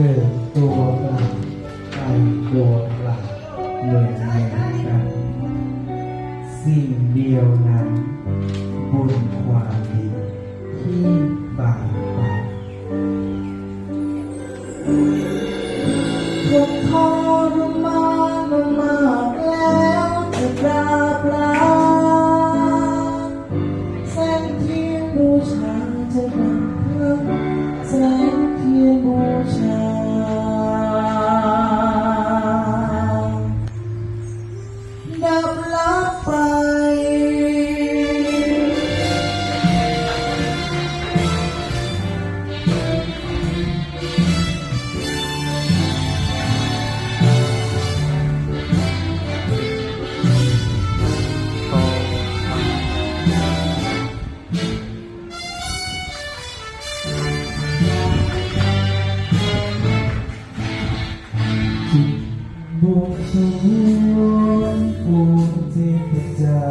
เกิดตัวกลับไปตัวกลับเหมือนเหมือนกันสิ่งเดียวนั้นบุญความดี บุญสูงปูนเทพเจ้า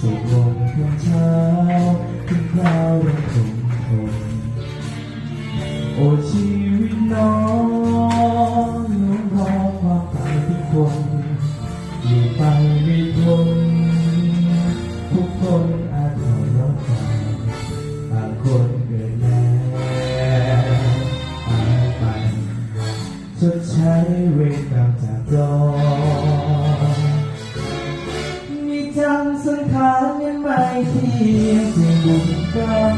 ส่งลงทุน รมจากรอมีจำสังขารยังไม่เที่ยงสิ่งบุญกา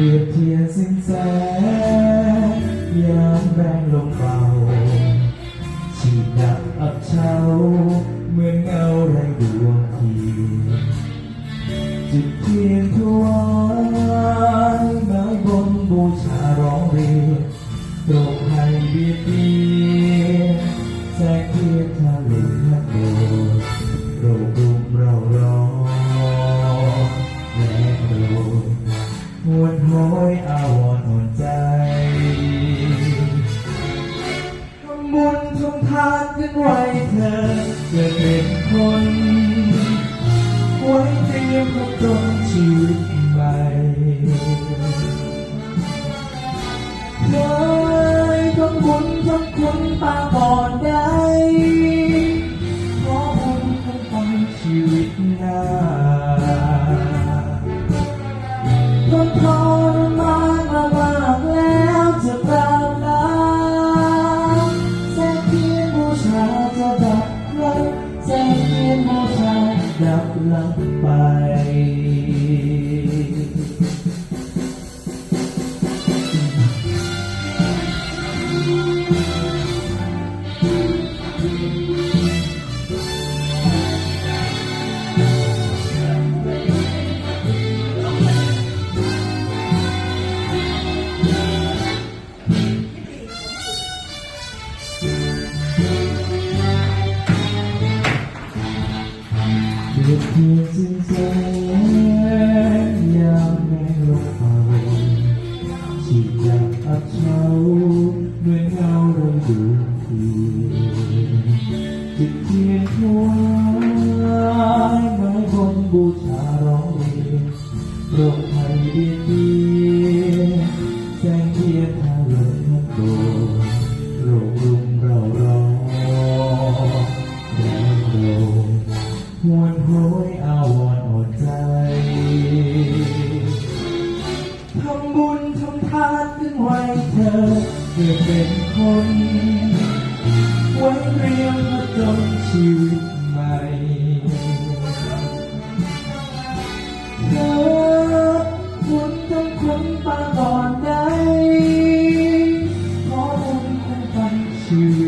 เรียบเทียนสินแสงยามแรงลมเบาชีดับอับเฉาเหมือนเงาไร้ดวงทีจุดเทียนถวายไม้บนบูชาร้องเรียนโรดให้เบียดเบียนแสงเทียนทะลุ วนโหยอาวรณ์อ่อนใจทำบุญทำทานกันไว้เธอเกิดเป็นคนไว้เตรียมผจญชีวิตใหม่เคยทำบุญทำคุณปางก่อ ลับไป จุดเทียนถวายไม้บนบูชาร้องเรียนโรคภัยเบียดีแสงเทียนทางเลินทั้งโดดโรครุมเราร้อนแรงโกรธหวนโหยอาวรอ่อนใจทำบุญทำทานขึ้นไว้เธอเกิดเป็นคน ไว้เรียมผจญชีวิตใหม่เธอบุญจงคุณปาก่อนได้ขอบุญคงไปชีวิต